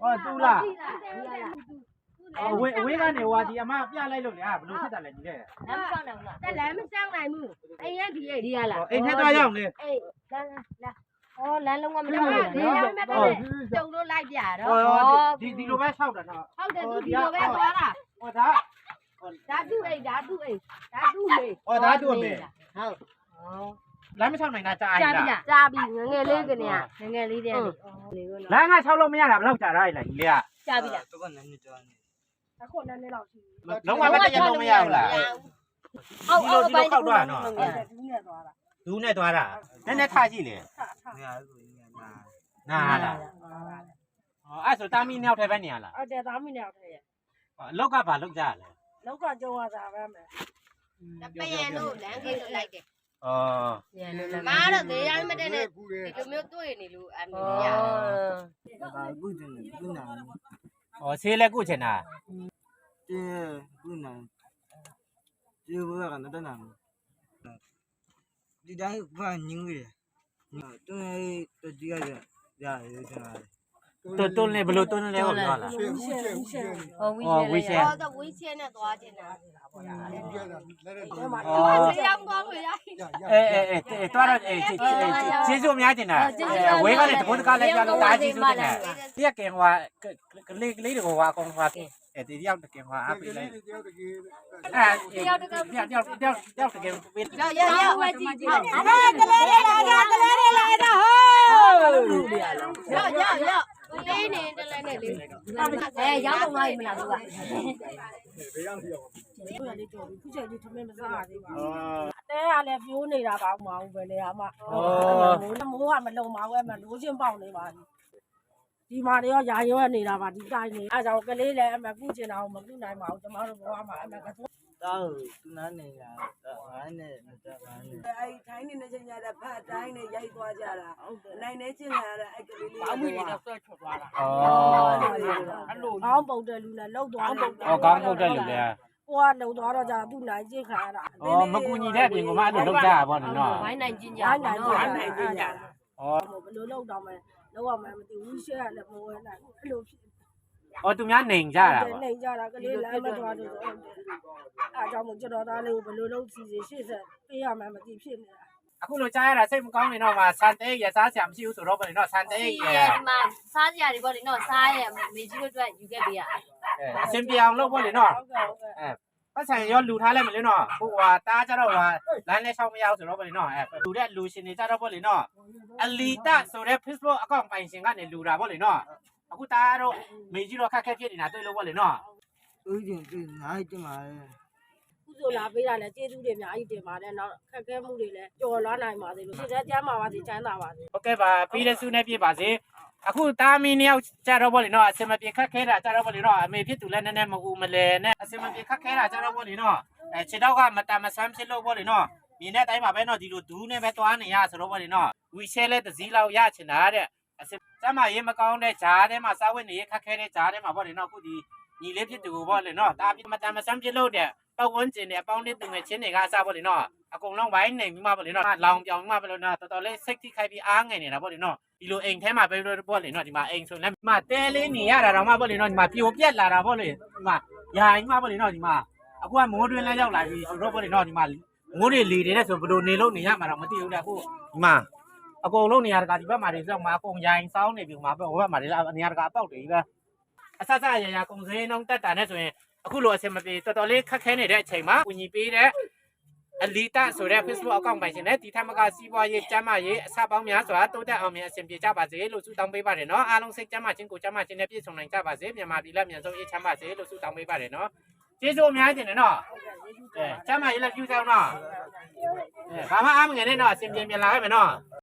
ဟောတူလားအဝေးအဝေးကနေဟိုဟာဒီအမပြလိုက်လို့လေဟာဘယ်လိုဖြစ်တာလဲညီလေးလမ်းမဆောင်နိုင်ဘူးလားတက်လည်းမဆောင်နိုင်ဘူးအိမ်ရဒီအိမ်ဒီရလားအိမ်ထဲသွားရောက်လေအေးလမ်းလမ်းဩလမ်းလုံးဝမဒီဆောင်နိုင်ဒီဘူးရနော်မယ်တဲ့ကျုံလို့လိုက်ပြတော့ဟောဒီဒီလိုပဲဆောက်တာနော်ဟုတ်တယ်သူဒီလိုပဲသွားတာဟောဒါဓာတုအိမ်ဓာတုအိမ်ဓာတုမေဟောဒါတူအမေဟုတ် လမ်းမဆောက်နိုင်တာကြာအိုင်ကြာပြီလားလားကြာပြီငငယ်လေးကနေငငယ်လေးတည်းနေလေကောလမ်းကဆောက်လို့မရတာဘယ်လောက်ကြာရလဲညီလေးကကြာပြီလားအခုနည်းနည်းလောက်ရှိလုံးဝမတည့်ရတော့မရဘူးလားအောက်အောက်ပိုင်းတစ်ခုဟုတ်လုံးတော့လုံးတယ်ဘူးနဲ့သွားတာဒူးနဲ့သွားတာနည်းနည်းထားကြည့်လေထထနာလားဟောအဲ့ဆိုတာမီနောက်ထဲပဲနေရလားဟုတ်တယ်သားမိနေအောင်ထဲရအလောက်ကဘာလောက်ကြလဲလောက်ကကျုံရတာပဲမယ်ပယံတို့လမ်းကိတ်လိုက်တယ် ဩပြန်လို့လည်းမားတော့သေးရမတဲ့နဲ့ဒီလိုမျိုးတွေ့နေလို့အမေရဘာဘူးတင်ဘူးနာဩဆေးလဲကုချင်တာတဲ့ဘူးနာဒီဘောကနတနာဒီတိုင်းဘာညင်းရတွန်းတတိယရရတယ်ကျွန်တော် တွန်းတွန်းလဲဘယ်လိုတွန်းလဲဟောပြောလားဘူးရှင်းဘူးရှင်းဟောဝီဟောဝီရှယ်ဟောတော့ဝီရှယ်နဲ့သွားခြင်းတာဒီမှာဩဆေးရောက်သွားလို့ရအဲအဲအဲတွားတော့အဲကျေးဇူးအများတင်တာဝေးကလည်းတကုန်းတကားလိုက်ကြလို့ဒါကျေးဇူးတင်တယ်ဒီကကင်ဟွာကလေးကလေးတွေကဟွာအကောင်ဟွာအဲဒီတယောက်ကင်ဟွာအပေးလိုက်အဲတယောက်တကယ်တယောက်တယောက်တယောက်တယောက်တယောက်တကယ်ပေးရောက်ရောက်ရောက်ဝဲကြည့်ကြည့်အဲ့ကလေးလေးလာတာကလေးလေးလာတာဟောရောက်ရောက်ရော က်လေးနေတလဲနဲ့လေးအဲရောက်တော့မှမလားသူကခုလေးကြော်ပြီခုချက်လေးထမင်းမစားရသေးပါဘူးအဲကလည်းပြိုးနေတာပါမအောင်ပဲလေအမမိုးမိုးကမလုံပါဘူးအမလိုးချင်းပေါက်နေပါ ဒီမှာရောရာရောနေတာပါဒီတိုင်းနေအဲကြောင့်ကလေးလည်းအမကုချင်တာကိုမကုနိုင်ပါဘူးကျမတို့ဘဝမှာအမကဆိုတောက်သူနာနေရငါနဲ့မတငါနဲ့အဲ့ထိုင်းနေနေချင်းကြတဲ့ဖတ်တိုင်းနဲ့ရိုက်သွားကြတာနိုင်နေချင်းလာတဲ့အဲ့ကလေးလေးဘာမှမနေဆွဲချွတ်သွားတာဩအဲ့လိုကောင်းပုံတဲ့လူနဲ့လှုပ်သွားတယ်ဩကောင်းဟုတ်တယ်လူလေကိုကလှုပ်သွားတော့ကြာသူ့နိုင်ကြည့်ခါရတာဩမကူညီတဲ့အပြင်ကမှအဲ့လိုလုပ်ကြတာပေါ့နော်ဝိုင်းနိုင်ကျင်ကြရိုင်းနိုင်နော်ရိုင်းနိုင်ကြတာဩဘယ်လိုလှုပ်တော့မလဲ လောက်ရမယ်မသိဘူးရှဲရလည်းမဝဲနိုင်ဘူးအဲ့လိုဖြစ်ဩသူများနေကြတာပေါ့နေကြတာကလေးလမ်းမသွားလို့ဆိုအဲ့ကြောင့်မို့ကျွန်တော်သားလေးကိုဘယ်လိုလုပ်စီစီရှေ့ဆက်ပေးရမှန်းမသိဖြစ်နေတာအခုလိုကြားရတာစိတ်မကောင်းနေတော့မှဆန်တဲရစားစရာမရှိဘူးဆိုတော့ဘယ်တော့ဆန်တဲရဒီမှာစားကြရတယ်ပေါ့လေနော်စားရမေကြီးတို့အတွက်ယူခဲ့ပေးရအစင်ပြအောင်လုပ်ဖို့လေနော်ဟုတ်ကဲ့ဟုတ်ကဲ့ ပတ်ဆိုင်ရောလူထားလိုက်မလဲနော်ဟိုဟာတားကြတော့ဟာလမ်းလဲချောင်းမရဘူးဆိုတော့ဘယ်နော်အဲလူတဲ့လူရှင်နေကြတော့ပေါ့လေနော်အလီတဆိုတဲ့ Facebook အကောင့်ပိုင်ရှင်ကနေလူတာပေါ့လေနော်အခုတားတော့မေကြီးတော့ခက်ခဲဖြစ်နေတာတွေ့လို့ပေါ့လေနော်ဦးကျင်ပြနိုင်တင်ပါလေကုသိုလ်လာပေးတာလည်းကျေးဇူးတွေအများကြီးတင်ပါတယ်နောက်ခက်ခဲမှုတွေလည်းကြော်လွှားနိုင်ပါသေးလို့ရှေ့ဆက်ကြမ်းပါပါစေချမ်းသာပါစေဟုတ်ကဲ့ပါပြီးတဲ့စုနဲ့ပြပါစေ အခုတာမီနှစ်ယောက်ကြတော့ပေါ့လေနော်အစင်မပြေခက်ခဲတာကြတော့ပေါ့လေနော်အမေဖြစ်သူလည်းနည်းနည်းမကူမလဲနဲ့အစင်မပြေခက်ခဲတာကြတော့ပေါ့လေနော်အဲခြေတော့ကမတမဆမ်းဖြစ်လို့ပေါ့လေနော်မြင်တဲ့အတိုင်းပါပဲနော်ဒီလိုဒူးနဲ့ပဲသွားနေရဆိုတော့ပေါ့လေနော်ဝီရှဲလဲတစည်းလောက်ရချင်တာတဲ့အစင်ကျမရေးမကောင်းတဲ့ဂျားထဲမှာစားဝတ်နေရခက်ခဲတဲ့ဂျားထဲမှာပေါ့လေနော်အခုဒီညီလေးဖြစ်သူကိုပေါ့လေနော်တာမတမဆမ်းဖြစ်လို့တဲ့ပတ်ဝန်းကျင်နဲ့အပေါင်းအသင်းသူငယ်ချင်းတွေကအစားပေါ့လေနော် အကုန်လုံးဝိုင်းနေပြီးမှပေါ့လေနော်လောင်ပြောင်ပြီးမှပေါ့လေနော်တော်တော်လေးစိတ်ထိခိုက်ပြီးအားငယ်နေတာပေါ့လေနော်ဒီလိုအိမ်ထဲမှာပဲပေါ့လေနော်ဒီမှာအိမ်ဆိုလည်းဒီမှာတဲလေးနေရတာတော့မှပေါ့လေနော်ဒီမှာပြိုပြက်လာတာပေါ့လေဒီမှာယာရင်မှပေါ့လေနော်ဒီမှာအခုကမိုးတွင်းလည်းရောက်လာပြီဆိုတော့ပေါ့လေနော်ဒီမှာမိုးတွေလေနေတဲ့ဆိုဘယ်လိုနေလို့နေရမှာတော့မသိဘူးလေအခုဒီမှာအကုန်လုံးနေရာတကာဒီဘက်မှာတွေဆိုတော့မှာအကုန်ယာရင်စောင်းနေပြီမှာပဲဟိုဘက်မှာတွေလည်းနေရာတကာအပေါက်တွေကြီးပဲအဆဆရရကုံစင်းနှောင်းတက်တာနဲ့ဆိုရင်အခုလိုအဆင်မပြေတော်တော်လေးခက်ခဲနေတဲ့အချိန်မှာဝင်ကြီးပေးတဲ့ အလီတာဆိုတဲ့ Facebook အကောင့်ပိုင်ရှင်နဲ့ဒီထက်မကစီးပွားရေးကျန်းမာရေးအစပေါင်းများစွာတိုးတက်အောင်မြင်အဆင်ပြေကြပါစေလို့ဆုတောင်းပေးပါတယ်နော်အားလုံးစိတ်ကျန်းမာခြင်းကိုကျန်းမာခြင်းနဲ့ပြည့်စုံနိုင်ကြပါစေမြန်မာပြည်လက်မြန်ဆုံးအေးချမ်းပါစေလို့ဆုတောင်းပေးပါတယ်နော်ကျေးဇူးအများကြီးတင်တယ်နော်အဲကျန်းမာရေးလည်းပြုဆောင်နော်အဲဘာမှအားမငယ်နဲ့နော်အဆင်ပြေမြင်လာခဲ့မယ်နော်